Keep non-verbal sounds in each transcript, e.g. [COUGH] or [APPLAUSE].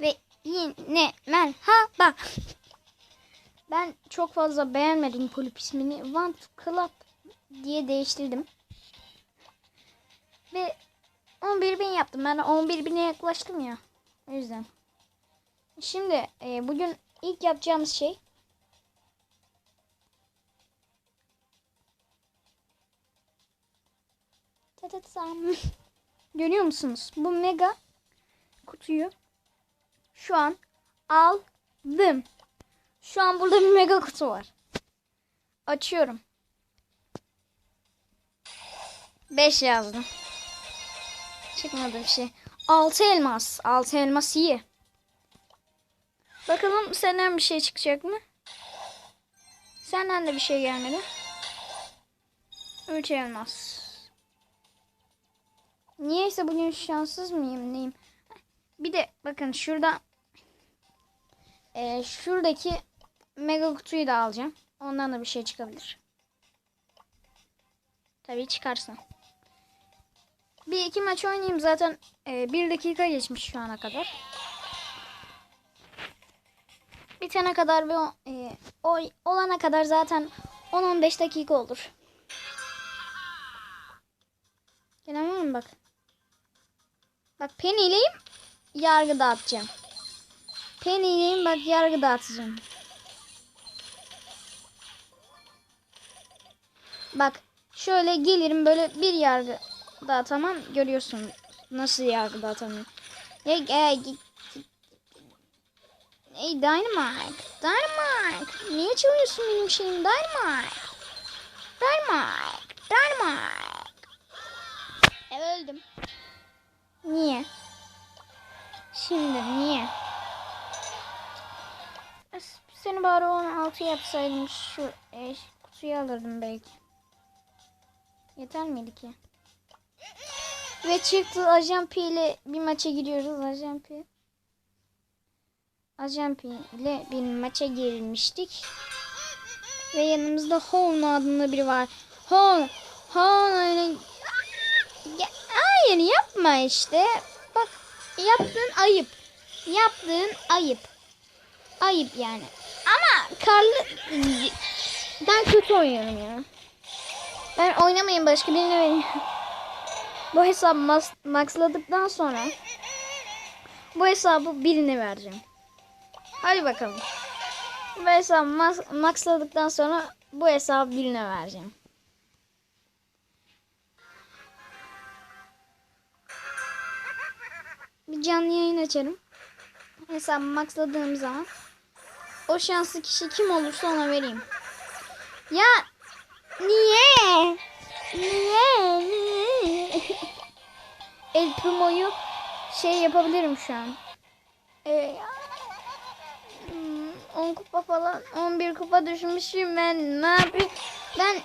Ve yine merhaba. Ben çok fazla beğenmedim kulüp ismini. Want Club diye değiştirdim. Ve 11 bin yaptım. Ben 11 bine yaklaştım ya. O yüzden. Şimdi e, bugün ilk yapacağımız şey. [LAUGHS] Görüyor musunuz? Bu mega kutuyu şu an aldım. Şu an burada bir mega kutu var. Açıyorum. 5 yazdım. Çıkmadı bir şey. 6 elmas. 6 elmas iyi. Bakalım senden bir şey çıkacak mı? Senden de bir şey gelmedi. 3 elmas. Niyeyse bugün şanssız mıyım neyim? Bir de bakın şurada e, şuradaki mega kutuyu da alacağım. Ondan da bir şey çıkabilir. Tabii çıkarsa. Bir iki maç oynayayım zaten e, bir dakika geçmiş şu ana kadar. Bitene kadar ve e, o olana kadar zaten 10-15 dakika olur. Gelen var bak? Bak Penny'leyim yargı dağıtacağım. Penny'leyim bak yargı dağıtacağım. Bak şöyle gelirim böyle bir yargı dağıtamam. Görüyorsun nasıl yargı dağıtamam. Ya gel git. Ey Dynamite. Dynamite. Niye çalıyorsun benim şeyim Dynamite? Dynamite. Dynamite. Ev öldüm. Niye? Şimdi niye? Seni bari 16 yapsaydım şu e, kutuyu alırdım belki. Yeter miydi ki? Ve çıktı Ajan P ile bir maça giriyoruz Ajan P. Ajan P ile bir maça girilmiştik. Ve yanımızda Hon adında biri var. Hon, Hon öyle... Ya, hayır yapma işte. Bak yaptığın ayıp. Yaptığın ayıp. Ayıp yani. Ama karlı... Ben kötü oynuyorum ya. Ben oynamayın başka birine verin. Bu hesabı mas- maxladıktan sonra bu hesabı birine vereceğim. Hadi bakalım. Bu hesabı maxladıktan sonra bu hesabı birine vereceğim. Bir canlı yayın açarım. Hesabı maxladığım zaman o şanslı kişi kim olursa ona vereyim. Ya niye? Niye? Niye? El Primo'yu şey yapabilirim şu an. Ee, hmm, 10 kupa falan 11 kupa düşmüşüm ben ne yapayım ben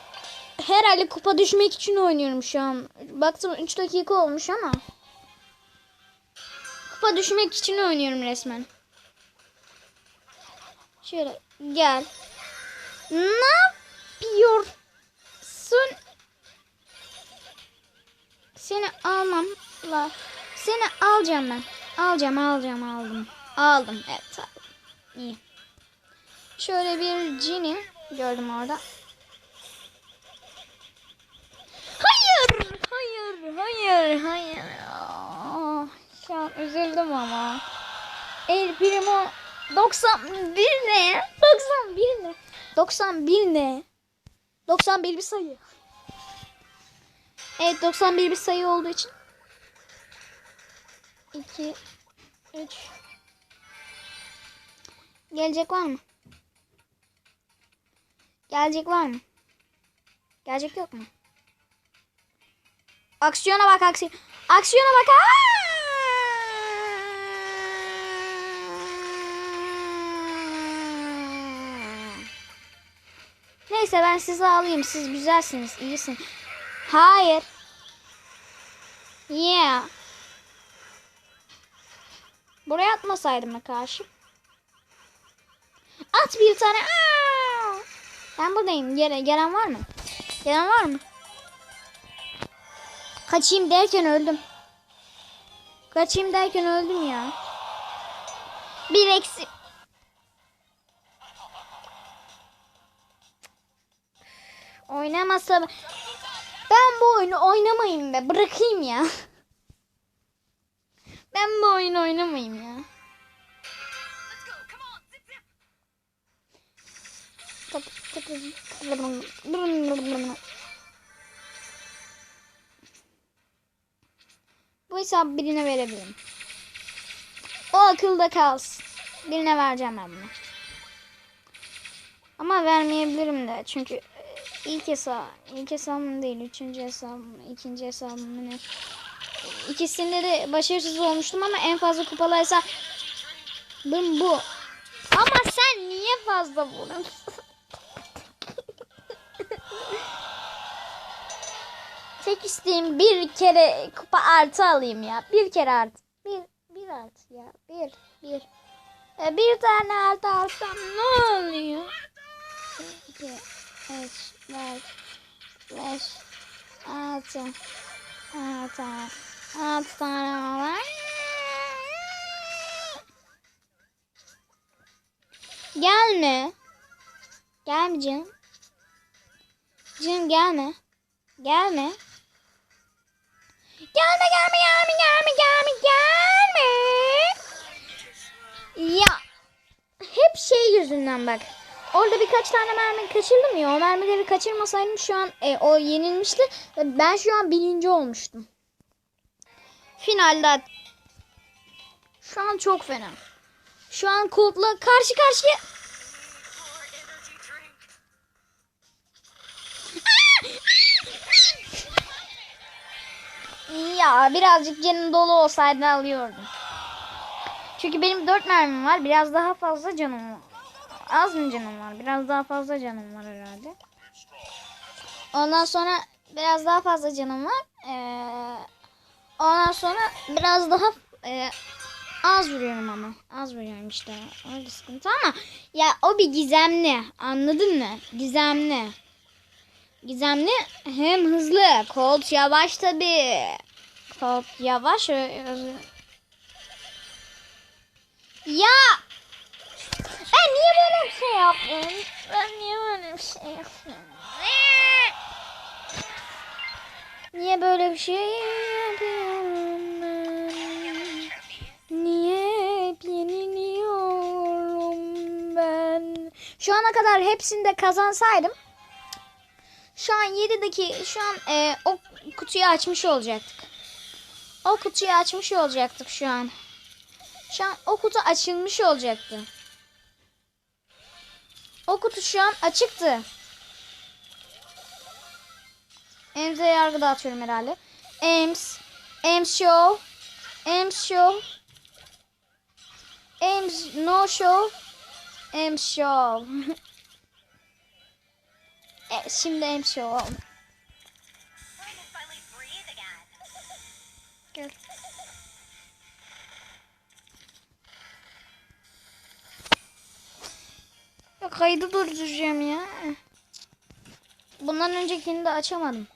herhalde kupa düşmek için oynuyorum şu an baktım 3 dakika olmuş ama kupa düşmek için oynuyorum resmen şöyle gel ne yapıyorsun seni almam la seni alacağım ben alacağım alacağım aldım aldım evet aldım İyi. Şöyle bir Ginny gördüm orada. Hayır, hayır, hayır, hayır. Aa, şu an üzüldüm ama. El Primo 91 ne? 91 ne? 91 ne? 91 bir sayı. Evet 91 bir sayı olduğu için 2 3 Gelecek var mı? Gelecek var mı? Gelecek yok mu? Aksiyona bak aksiyon. Aksiyona bak. Aa! Neyse ben sizi alayım. Siz güzelsiniz. iyisin. Hayır. Yeah. Buraya atmasaydım karşı? At bir tane. Aa! Ben buradayım. Gere, gelen var mı? Gelen var mı? Kaçayım derken öldüm. Kaçayım derken öldüm ya. Bir eksi. Oynamasa ben bu oyunu oynamayayım be. Bırakayım ya. [LAUGHS] Ben bu oyunu oynamayayım ya. Bu hesabı birine verebilirim. O akılda kalsın. Birine vereceğim ben bunu. Ama vermeyebilirim de. Çünkü ilk hesap, ilk hesabım değil. Üçüncü hesabım, ikinci hesabım ne? İkisinde de başarısız olmuştum ama en fazla kupalı hesap bu. Ama sen niye fazla vuruyorsun? [LAUGHS] Tek isteğim bir kere kupa artı alayım ya. Bir kere artı. Bir, bir artı ya. Bir, bir. E, bir tane artı alsam ne oluyor? İki, üç, dört, beş, altı. Altı. Altı tane var. Gelme. Gelme canım. Canım gelme. Gelme. Gelme gelme gelme gelme gelme gelme. Ya hep şey yüzünden bak. Orada birkaç tane mermi kaçırdım ya. O mermileri kaçırmasaydım şu an e, o yenilmişti. Ben şu an birinci olmuştum. Finalde şu an çok fena. Şu an Colt'la karşı karşıya. Ya birazcık canım dolu olsaydı alıyordum. Çünkü benim 4 mermim var. Biraz daha fazla canım var. Az mı canım var? Biraz daha fazla canım var herhalde. Ondan sonra biraz daha fazla canım var. Ee, ondan sonra biraz daha e, az vuruyorum ama. Az vuruyorum işte. Öyle sıkıntı ama ya o bir gizemli. Anladın mı? Gizemli. Gizemli hem hızlı. Colt yavaş tabi. Colt yavaş. Ya ben niye böyle bir şey yaptım? Ben niye böyle bir şey yaptım? Niye böyle bir şey yapıyorum ben? Niye hep yeniliyorum ben? Şu ana kadar hepsini de kazansaydım şu an 7'deki şu an e, o kutuyu açmış olacaktık. O kutuyu açmış olacaktık şu an. Şu an o kutu açılmış olacaktı. O kutu şu an açıktı. Ems'e yargı dağıtıyorum herhalde. Ems. Ems show. Ems show. Ems no show. Ems show. [LAUGHS] e, şimdi Ems show oldu. Kaydı durduracağım ya. Bundan öncekini de açamadım.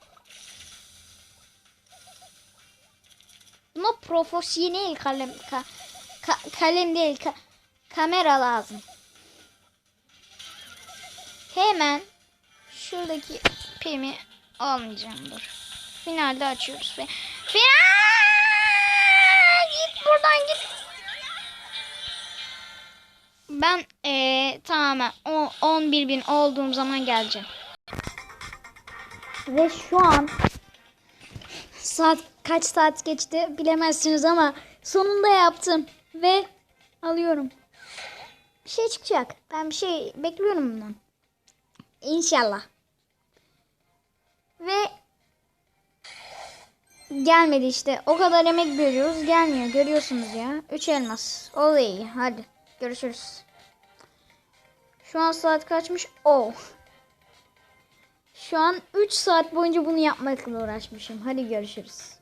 Buna profesyonel kalem ka, ka- kalem değil ka- kamera lazım. Hemen şuradaki pimi almayacağım dur. Finalde açıyoruz. Fi- Final! Git buradan git. Ben eee tamamen o 11 bin olduğum zaman geleceğim. Ve şu an saat kaç saat geçti bilemezsiniz ama sonunda yaptım ve alıyorum. Bir şey çıkacak. Ben bir şey bekliyorum bundan. İnşallah. Ve gelmedi işte. O kadar emek veriyoruz. Gelmiyor. Görüyorsunuz ya. 3 elmas. Oley. Hadi. Görüşürüz. Şu an saat kaçmış? Oh. Şu an 3 saat boyunca bunu yapmakla uğraşmışım. Hadi görüşürüz.